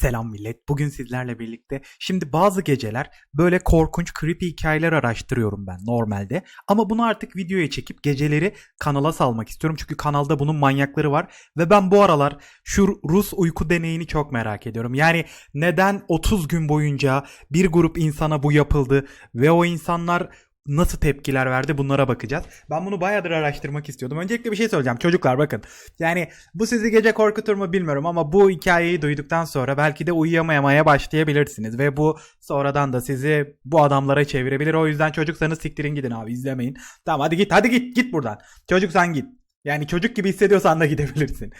Selam millet. Bugün sizlerle birlikte şimdi bazı geceler böyle korkunç creepy hikayeler araştırıyorum ben normalde. Ama bunu artık videoya çekip geceleri kanala salmak istiyorum. Çünkü kanalda bunun manyakları var. Ve ben bu aralar şu Rus uyku deneyini çok merak ediyorum. Yani neden 30 gün boyunca bir grup insana bu yapıldı ve o insanlar nasıl tepkiler verdi bunlara bakacağız. Ben bunu bayağıdır araştırmak istiyordum. Öncelikle bir şey söyleyeceğim. Çocuklar bakın. Yani bu sizi gece korkutur mu bilmiyorum ama bu hikayeyi duyduktan sonra belki de uyuyamayamaya başlayabilirsiniz. Ve bu sonradan da sizi bu adamlara çevirebilir. O yüzden çocuksanız siktirin gidin abi izlemeyin. Tamam hadi git hadi git git buradan. Çocuk sen git. Yani çocuk gibi hissediyorsan da gidebilirsin.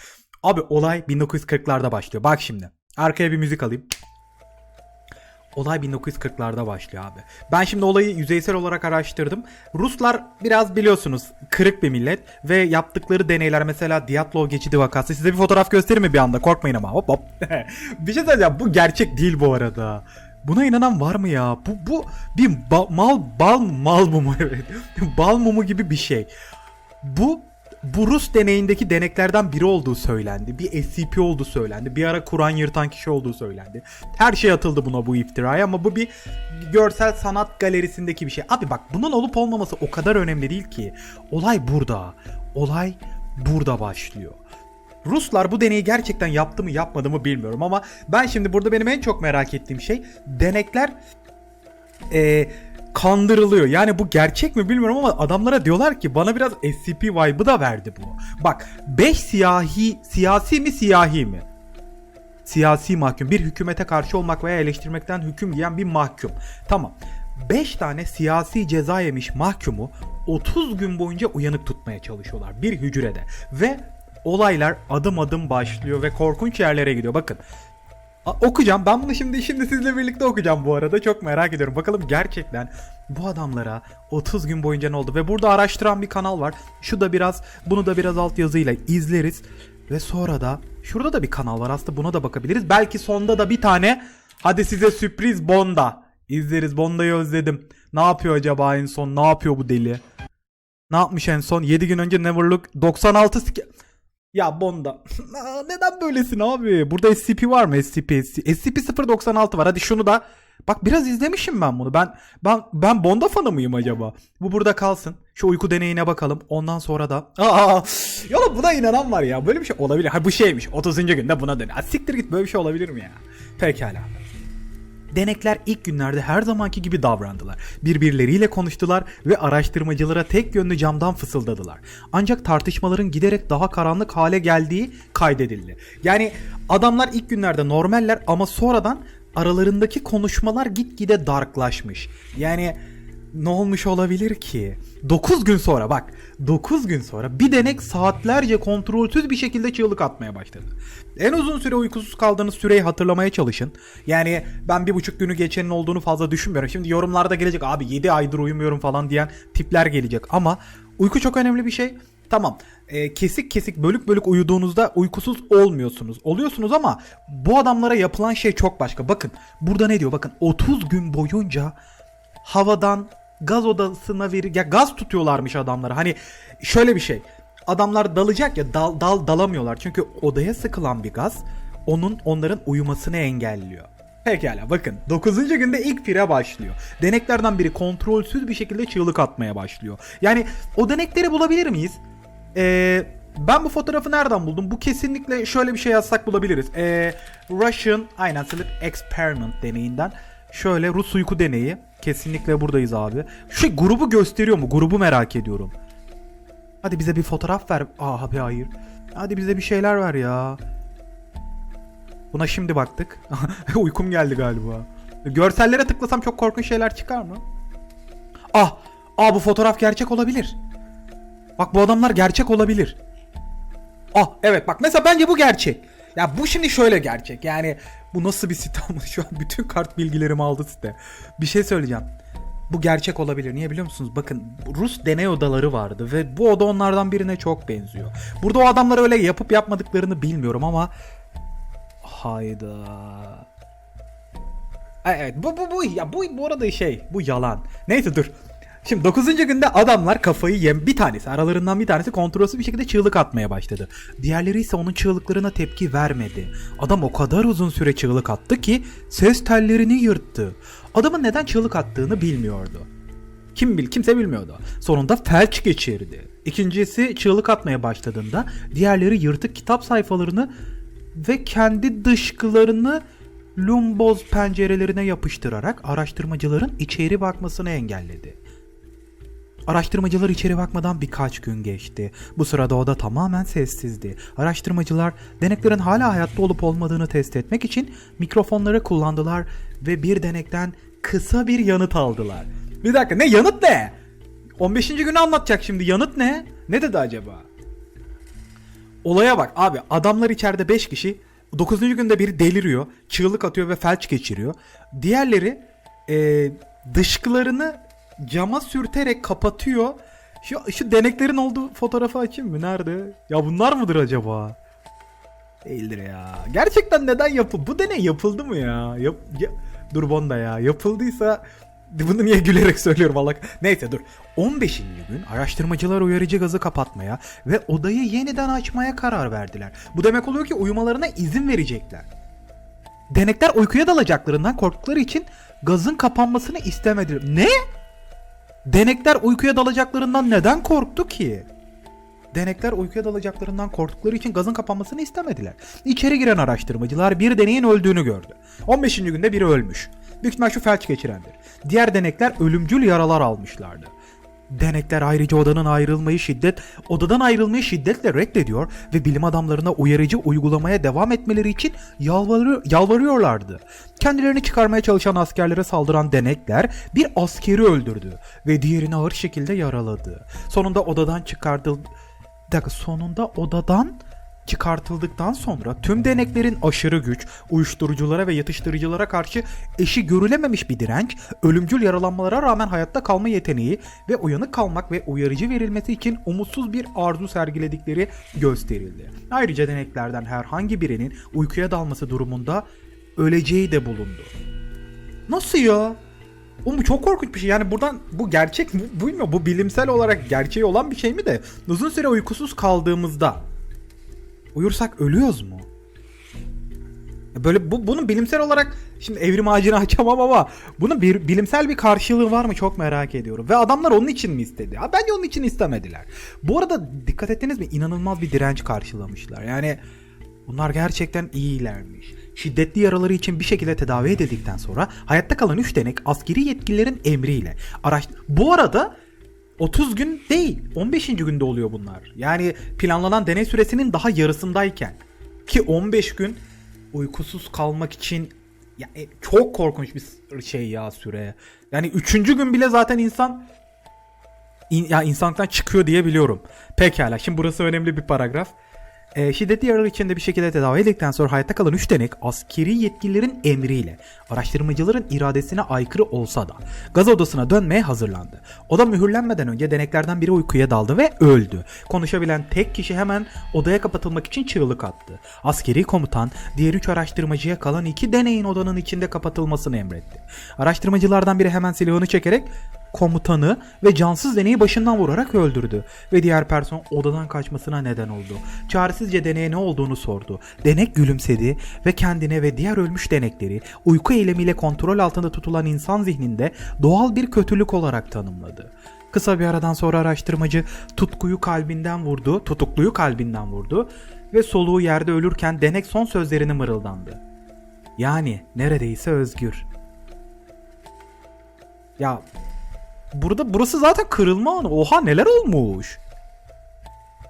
Abi olay 1940'larda başlıyor. Bak şimdi. Arkaya bir müzik alayım. Olay 1940'larda başlıyor abi. Ben şimdi olayı yüzeysel olarak araştırdım. Ruslar biraz biliyorsunuz kırık bir millet ve yaptıkları deneyler mesela Diatlov geçidi vakası. Size bir fotoğraf göstereyim mi bir anda? Korkmayın ama. Hop hop. bir şey söyleyeceğim. Bu gerçek değil bu arada. Buna inanan var mı ya? Bu bu bir ba- mal bal mal mumu evet. bal mumu gibi bir şey. Bu bu Rus deneyindeki deneklerden biri olduğu söylendi. Bir SCP olduğu söylendi. Bir ara Kur'an yırtan kişi olduğu söylendi. Her şey atıldı buna bu iftiraya ama bu bir görsel sanat galerisindeki bir şey. Abi bak bunun olup olmaması o kadar önemli değil ki. Olay burada. Olay burada başlıyor. Ruslar bu deneyi gerçekten yaptı mı yapmadı mı bilmiyorum ama ben şimdi burada benim en çok merak ettiğim şey denekler e, kandırılıyor. Yani bu gerçek mi bilmiyorum ama adamlara diyorlar ki bana biraz SCP vibe'ı da verdi bu. Bak 5 siyahi siyasi mi siyahi mi? Siyasi mahkum. Bir hükümete karşı olmak veya eleştirmekten hüküm giyen bir mahkum. Tamam. 5 tane siyasi ceza yemiş mahkumu 30 gün boyunca uyanık tutmaya çalışıyorlar bir hücrede. Ve olaylar adım adım başlıyor ve korkunç yerlere gidiyor. Bakın Okuyacağım. Ben bunu şimdi şimdi sizle birlikte okuyacağım bu arada. Çok merak ediyorum. Bakalım gerçekten bu adamlara 30 gün boyunca ne oldu? Ve burada araştıran bir kanal var. Şu da biraz bunu da biraz altyazıyla izleriz. Ve sonra da şurada da bir kanal var. Aslında buna da bakabiliriz. Belki sonda da bir tane hadi size sürpriz Bonda. İzleriz. Bonda'yı özledim. Ne yapıyor acaba en son? Ne yapıyor bu deli? Ne yapmış en son? 7 gün önce Neverlook 96 sike... Ya Bonda. Neden böylesin abi? Burada SCP var mı? SCP SCP-096 var. Hadi şunu da Bak biraz izlemişim ben bunu. Ben ben ben Bonda fanı mıyım acaba? Bu burada kalsın. Şu uyku deneyine bakalım. Ondan sonra da Aa, ya buna inanan var ya. Böyle bir şey olabilir. Ha bu şeymiş. 30. günde buna dön. Ha, siktir git böyle bir şey olabilir mi ya? Pekala. Denekler ilk günlerde her zamanki gibi davrandılar. Birbirleriyle konuştular ve araştırmacılara tek yönlü camdan fısıldadılar. Ancak tartışmaların giderek daha karanlık hale geldiği kaydedildi. Yani adamlar ilk günlerde normaller ama sonradan aralarındaki konuşmalar gitgide darklaşmış. Yani ne olmuş olabilir ki? 9 gün sonra bak 9 gün sonra bir denek saatlerce kontrolsüz bir şekilde çığlık atmaya başladı. En uzun süre uykusuz kaldığınız süreyi hatırlamaya çalışın. Yani ben bir buçuk günü geçenin olduğunu fazla düşünmüyorum. Şimdi yorumlarda gelecek abi 7 aydır uyumuyorum falan diyen tipler gelecek ama uyku çok önemli bir şey. Tamam e, kesik kesik bölük bölük uyuduğunuzda uykusuz olmuyorsunuz. Oluyorsunuz ama bu adamlara yapılan şey çok başka. Bakın burada ne diyor bakın 30 gün boyunca havadan gaz odasına verir ya gaz tutuyorlarmış adamlara. Hani şöyle bir şey. Adamlar dalacak ya dal, dal dalamıyorlar. Çünkü odaya sıkılan bir gaz onun onların uyumasını engelliyor. Pekala bakın 9. günde ilk pire başlıyor. Deneklerden biri kontrolsüz bir şekilde çığlık atmaya başlıyor. Yani o denekleri bulabilir miyiz? Ee, ben bu fotoğrafı nereden buldum? Bu kesinlikle şöyle bir şey yazsak bulabiliriz. Ee, Russian aynen Experiment deneyinden. Şöyle Rus uyku deneyi. Kesinlikle buradayız abi. Şu grubu gösteriyor mu? Grubu merak ediyorum. Hadi bize bir fotoğraf ver. Aa abi hayır. Hadi bize bir şeyler ver ya. Buna şimdi baktık. Uykum geldi galiba. Görsellere tıklasam çok korkunç şeyler çıkar mı? Ah! Aa bu fotoğraf gerçek olabilir. Bak bu adamlar gerçek olabilir. Ah evet bak mesela bence bu gerçek. Ya bu şimdi şöyle gerçek. Yani bu nasıl bir site ama şu an bütün kart bilgilerimi aldı site. Bir şey söyleyeceğim. Bu gerçek olabilir. Niye biliyor musunuz? Bakın Rus deney odaları vardı ve bu oda onlardan birine çok benziyor. Burada o adamlar öyle yapıp yapmadıklarını bilmiyorum ama hayda. Evet bu bu bu ya bu bu arada şey bu yalan. Neyse dur. Şimdi 9. günde adamlar kafayı yem bir tanesi aralarından bir tanesi kontrolsüz bir şekilde çığlık atmaya başladı. Diğerleri ise onun çığlıklarına tepki vermedi. Adam o kadar uzun süre çığlık attı ki ses tellerini yırttı. Adamın neden çığlık attığını bilmiyordu. Kim bil kimse bilmiyordu. Sonunda felç geçirdi. İkincisi çığlık atmaya başladığında diğerleri yırtık kitap sayfalarını ve kendi dışkılarını lumboz pencerelerine yapıştırarak araştırmacıların içeri bakmasını engelledi. Araştırmacılar içeri bakmadan birkaç gün geçti. Bu sırada oda tamamen sessizdi. Araştırmacılar deneklerin hala hayatta olup olmadığını test etmek için mikrofonları kullandılar ve bir denekten kısa bir yanıt aldılar. Bir dakika ne yanıt ne? 15. günü anlatacak şimdi yanıt ne? Ne dedi acaba? Olaya bak abi adamlar içeride 5 kişi 9. günde biri deliriyor, çığlık atıyor ve felç geçiriyor. Diğerleri e, dışkılarını cama sürterek kapatıyor. Şu, şu deneklerin olduğu fotoğrafı açayım mı? Nerede? Ya bunlar mıdır acaba? Değildir ya. Gerçekten neden yapıldı? Bu deney yapıldı mı ya? Yap, ya dur Bonda ya. Yapıldıysa bunu niye gülerek söylüyorum Allah. Neyse dur. 15. gün araştırmacılar uyarıcı gazı kapatmaya ve odayı yeniden açmaya karar verdiler. Bu demek oluyor ki uyumalarına izin verecekler. Denekler uykuya dalacaklarından korktukları için gazın kapanmasını istemediler. Ne? Denekler uykuya dalacaklarından neden korktu ki? Denekler uykuya dalacaklarından korktukları için gazın kapanmasını istemediler. İçeri giren araştırmacılar bir deneyin öldüğünü gördü. 15. günde biri ölmüş. Büyük ihtimal şu felç geçirendir. Diğer denekler ölümcül yaralar almışlardı. Denekler ayrıca odanın ayrılmayı şiddet, odadan ayrılmayı şiddetle reddediyor ve bilim adamlarına uyarıcı uygulamaya devam etmeleri için yalvarıyor, yalvarıyorlardı. Kendilerini çıkarmaya çalışan askerlere saldıran denekler bir askeri öldürdü ve diğerini ağır şekilde yaraladı. Sonunda odadan çıkartıldı. Bir dakika sonunda odadan çıkartıldıktan sonra tüm deneklerin aşırı güç, uyuşturuculara ve yatıştırıcılara karşı eşi görülememiş bir direnç, ölümcül yaralanmalara rağmen hayatta kalma yeteneği ve uyanık kalmak ve uyarıcı verilmesi için umutsuz bir arzu sergiledikleri gösterildi. Ayrıca deneklerden herhangi birinin uykuya dalması durumunda öleceği de bulundu. Nasıl ya? Oğlum bu çok korkunç bir şey. Yani buradan bu gerçek? Bu, bilmiyorum. Bu bilimsel olarak gerçeği olan bir şey mi de uzun süre uykusuz kaldığımızda uyursak ölüyoruz mu? Böyle bu, bunun bilimsel olarak şimdi evrim ağacını açamam ama bunun bir bilimsel bir karşılığı var mı çok merak ediyorum. Ve adamlar onun için mi istedi? Ha, bence onun için istemediler. Bu arada dikkat ettiniz mi? İnanılmaz bir direnç karşılamışlar. Yani bunlar gerçekten iyilermiş. Şiddetli yaraları için bir şekilde tedavi edildikten sonra hayatta kalan 3 denek askeri yetkililerin emriyle araş... Bu arada 30 gün değil 15. günde oluyor bunlar. Yani planlanan deney süresinin daha yarısındayken. Ki 15 gün uykusuz kalmak için ya, e, çok korkunç bir şey ya süre. Yani 3. gün bile zaten insan in, ya insanlıktan çıkıyor diye biliyorum. Pekala şimdi burası önemli bir paragraf. E, şiddetli yaralar içinde bir şekilde tedavi edildikten sonra hayatta kalan 3 denek askeri yetkililerin emriyle araştırmacıların iradesine aykırı olsa da gaz odasına dönmeye hazırlandı. Oda mühürlenmeden önce deneklerden biri uykuya daldı ve öldü. Konuşabilen tek kişi hemen odaya kapatılmak için çığlık attı. Askeri komutan diğer 3 araştırmacıya kalan 2 deneyin odanın içinde kapatılmasını emretti. Araştırmacılardan biri hemen silahını çekerek komutanı ve cansız deneyi başından vurarak öldürdü ve diğer person odadan kaçmasına neden oldu. Çaresizce deneye ne olduğunu sordu. Denek gülümsedi ve kendine ve diğer ölmüş denekleri uyku eylemiyle kontrol altında tutulan insan zihninde doğal bir kötülük olarak tanımladı. Kısa bir aradan sonra araştırmacı tutkuyu kalbinden vurdu, tutukluyu kalbinden vurdu ve soluğu yerde ölürken denek son sözlerini mırıldandı. Yani neredeyse özgür. Ya Burada burası zaten kırılma anı. Oha neler olmuş.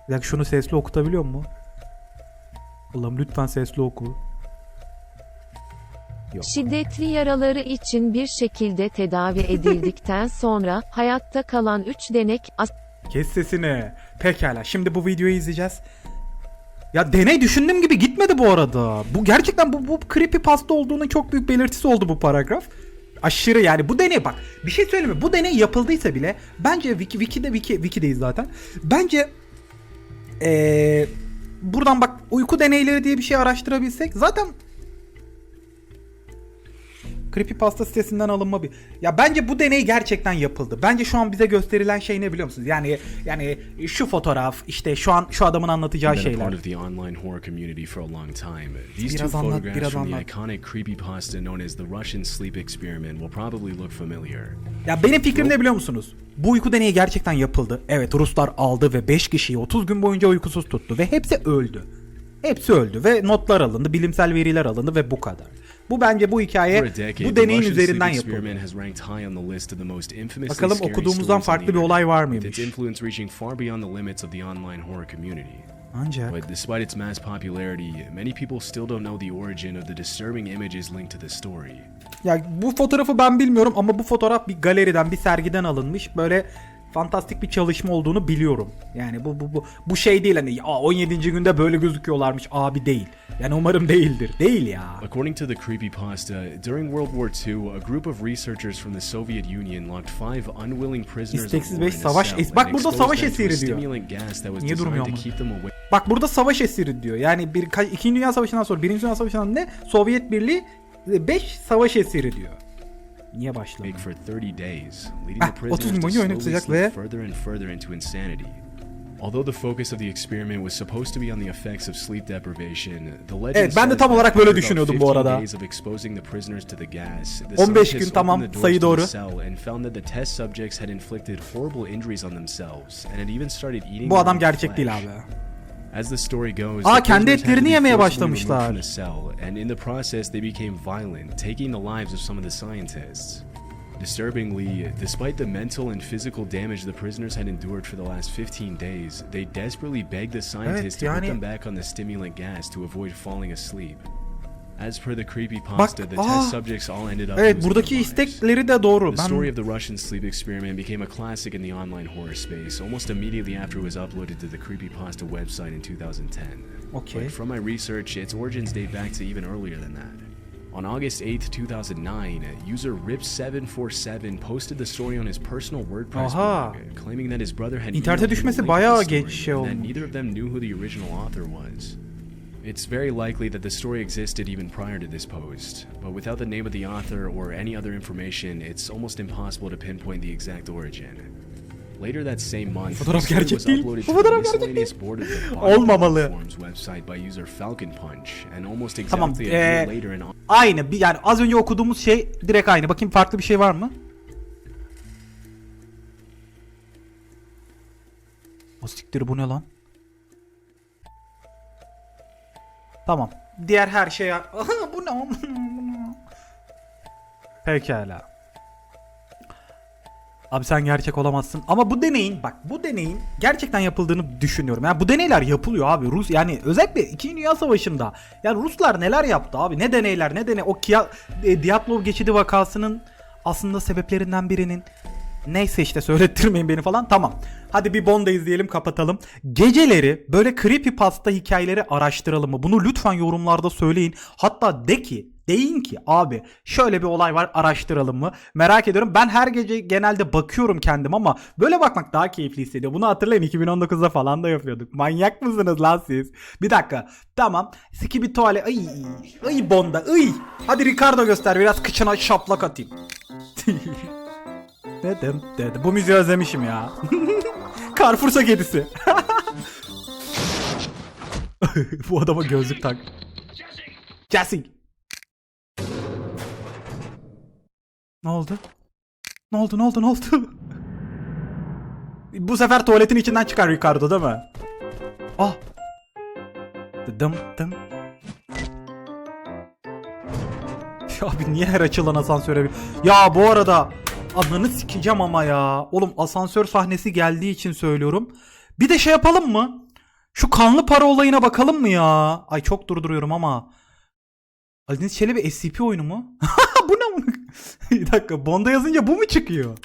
Bir dakika şunu sesli okutabiliyor mu? Allah'ım lütfen sesli oku. Yok. Şiddetli yaraları için bir şekilde tedavi edildikten sonra hayatta kalan 3 denek Kes sesini. Pekala şimdi bu videoyu izleyeceğiz. Ya deney düşündüğüm gibi gitmedi bu arada. Bu gerçekten bu, bu creepypasta olduğunun çok büyük belirtisi oldu bu paragraf. Aşırı yani bu deney bak bir şey söyleyeyim mi? Bu deney yapıldıysa bile bence wiki wiki'de wiki wiki'deyiz zaten. Bence ee, buradan bak uyku deneyleri diye bir şey araştırabilsek zaten Creepypasta sitesinden alınma bir. Ya bence bu deney gerçekten yapıldı. Bence şu an bize gösterilen şey ne biliyor musunuz? Yani yani şu fotoğraf işte şu an şu adamın anlatacağı şeyler. Biraz anlat, biraz anlat. Ya benim fikrim ne biliyor musunuz? Bu uyku deneyi gerçekten yapıldı. Evet Ruslar aldı ve 5 kişiyi 30 gün boyunca uykusuz tuttu ve hepsi öldü. Hepsi öldü ve notlar alındı, bilimsel veriler alındı ve bu kadar. Bu bence bu hikaye bu deneyin üzerinden yapıldı. Bakalım okuduğumuzdan farklı bir olay var mıymış? Ancak But despite its mass popularity, many people still don't know the origin of the disturbing images linked to the story. ya bu fotoğrafı ben bilmiyorum ama bu fotoğraf bir galeriden, bir sergiden alınmış. Böyle fantastik bir çalışma olduğunu biliyorum. Yani bu bu bu bu şey değil hani ya 17. günde böyle gözüküyorlarmış abi değil. Yani umarım değildir. Değil ya. According to the creepypasta, during World War II, a group of researchers from the Soviet Union locked five unwilling prisoners İsteksiz war beş in a savaş cell es- Bak burada savaş esiri diyor. Niye durmuyor ama? Bak burada savaş esiri diyor. Yani bir İkinci Dünya Savaşı'ndan sonra Birinci Dünya Savaşı'ndan ne? Sovyet Birliği 5 savaş esiri diyor. Niye başladı? for 30 days, leading Ah, the 30 prisoners gün boyunca tutacak ve- slip further and further into insanity. Although the focus of the experiment was supposed to be on the effects of sleep deprivation, the legend Evet, ben de tam olarak böyle düşünüyordum bu 15 arada. days of exposing the prisoners to the gas, the 15 scientists gün, tamam, sayı doğru. the cell and found that the test subjects had inflicted horrible injuries on themselves and had even started eating Bu adam gerçek değil abi. As the story goes, Aa, the kendi prisoners had to etlerini be yemeye forcibly removed başlamışlar. from the cell, and in the process they became violent, taking the lives of some of the scientists. Disturbingly, despite the mental and physical damage the prisoners had endured for the last 15 days, they desperately begged the scientists to eh, yani- put them back on the stimulant gas to avoid falling asleep. As per the creepypasta, Bak, the aa, test ah. subjects all ended up Evet buradaki istekleri de doğru. The story of the Russian sleep experiment became a classic in the online horror space almost immediately after it was uploaded to the Creepypasta website in 2010. Okay. But from my research, its origins date back to even earlier than that. On August 8th, 2009, user Rip747 posted the story on his personal WordPress Aha. blog, claiming that his brother had İnternete emailed him a düşmesi bayağı geç şey and that oldu. neither of them knew who the original author was. It's very likely that the story existed even prior to this post, but without the name of the author or any other information, it's almost impossible to pinpoint the exact origin. Later that same month, Fotoğraf the story gerçek was değil. uploaded to the fotoğraf gerçek miscellaneous board of the Olmamalı. Forums website by user Falcon Punch, and almost Tamam, exactly a year ee, later in aynı bir yani az önce okuduğumuz şey direkt aynı. Bakayım farklı bir şey var mı? O siktir bu ne lan? Tamam. Diğer her şey Aha, bu ne? Pekala. Abi sen gerçek olamazsın. Ama bu deneyin bak bu deneyin gerçekten yapıldığını düşünüyorum. Yani bu deneyler yapılıyor abi. Rus yani özellikle 2. Dünya Savaşı'nda yani Ruslar neler yaptı abi? Ne deneyler ne deney. O Kia, e, Diatlov geçidi vakasının aslında sebeplerinden birinin Neyse işte söylettirmeyin beni falan. Tamam. Hadi bir Bond'a izleyelim kapatalım. Geceleri böyle creepypasta hikayeleri araştıralım mı? Bunu lütfen yorumlarda söyleyin. Hatta de ki deyin ki abi şöyle bir olay var araştıralım mı? Merak ediyorum. Ben her gece genelde bakıyorum kendim ama böyle bakmak daha keyifli hissediyor. Bunu hatırlayın 2019'da falan da yapıyorduk. Manyak mısınız lan siz? Bir dakika. Tamam. Skibi tuvalet. Ay, ay Bond'a. Ay. Hadi Ricardo göster biraz kıçına şaplak atayım. Dedim dedim. Bu müziği özlemişim ya. Carrefour'sa kedisi. Bu adama gözlük tak. Jesse. Ne oldu? Ne oldu ne oldu ne oldu? Bu sefer tuvaletin içinden çıkar Ricardo değil mi? Ah. Dım dım. Abi niye her açılan asansöre bir... Ya bu arada ananı sikeceğim ama ya. Oğlum asansör sahnesi geldiği için söylüyorum. Bir de şey yapalım mı? Şu kanlı para olayına bakalım mı ya? Ay çok durduruyorum ama. Deniz Çelebi SCP oyunu mu? bu ne mu? bir dakika Bond'a yazınca bu mu çıkıyor?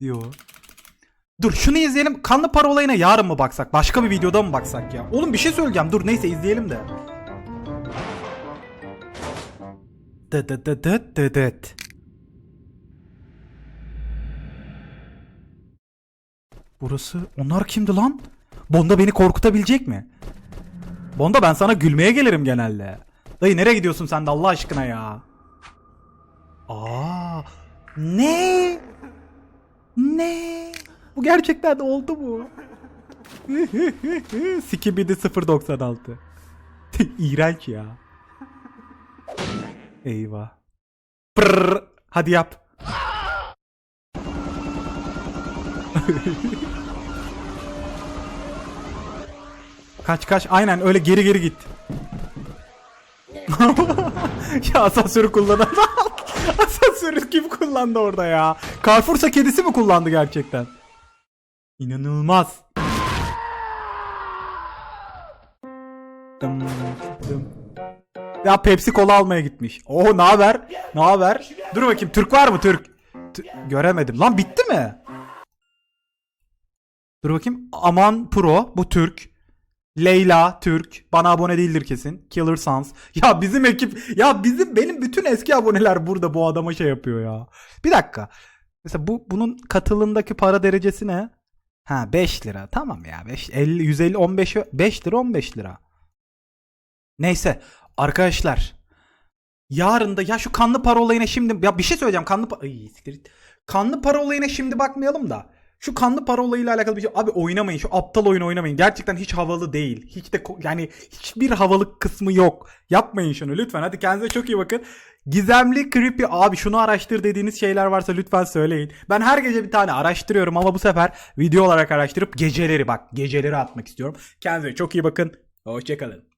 Yo. Dur şunu izleyelim. Kanlı para olayına yarın mı baksak? Başka bir videoda mı baksak ya? Oğlum bir şey söyleyeceğim. Dur neyse izleyelim de. Dı dı dı dı dı dıt. Burası onlar kimdi lan? Bonda beni korkutabilecek mi? Bonda ben sana gülmeye gelirim genelde. Dayı nereye gidiyorsun sen de Allah aşkına ya? Aa. Ne? Ne? Bu gerçekten oldu mu? Skibidi 096. İğrenç ya. Eyvah. Pırr. Hadi yap. kaç kaç. Aynen öyle geri geri git. ya asansörü kullanan. asansörü kim kullandı orada ya? Carrefour'sa kedisi mi kullandı gerçekten? İnanılmaz. Ya Pepsi kola almaya gitmiş. Oo ne haber? Ne haber? Dur bakayım Türk var mı Türk? T- göremedim. Lan bitti mi? Dur bakayım. Aman Pro bu Türk. Leyla Türk. Bana abone değildir kesin. Killer Sans. Ya bizim ekip ya bizim benim bütün eski aboneler burada bu adama şey yapıyor ya. Bir dakika. Mesela bu bunun katılımdaki para derecesi ne? Ha 5 lira. Tamam ya. 5 50 150 15 5 lira 15 lira. Neyse arkadaşlar. Yarın da ya şu kanlı para olayına şimdi ya bir şey söyleyeceğim. Kanlı para. Kanlı para olayına şimdi bakmayalım da. Şu kanlı para olayıyla alakalı bir şey. Abi oynamayın. Şu aptal oyun oynamayın. Gerçekten hiç havalı değil. Hiç de yani hiçbir havalı kısmı yok. Yapmayın şunu lütfen. Hadi kendinize çok iyi bakın. Gizemli, creepy abi şunu araştır dediğiniz şeyler varsa lütfen söyleyin. Ben her gece bir tane araştırıyorum ama bu sefer video olarak araştırıp geceleri bak geceleri atmak istiyorum. Kendinize çok iyi bakın. Hoşçakalın.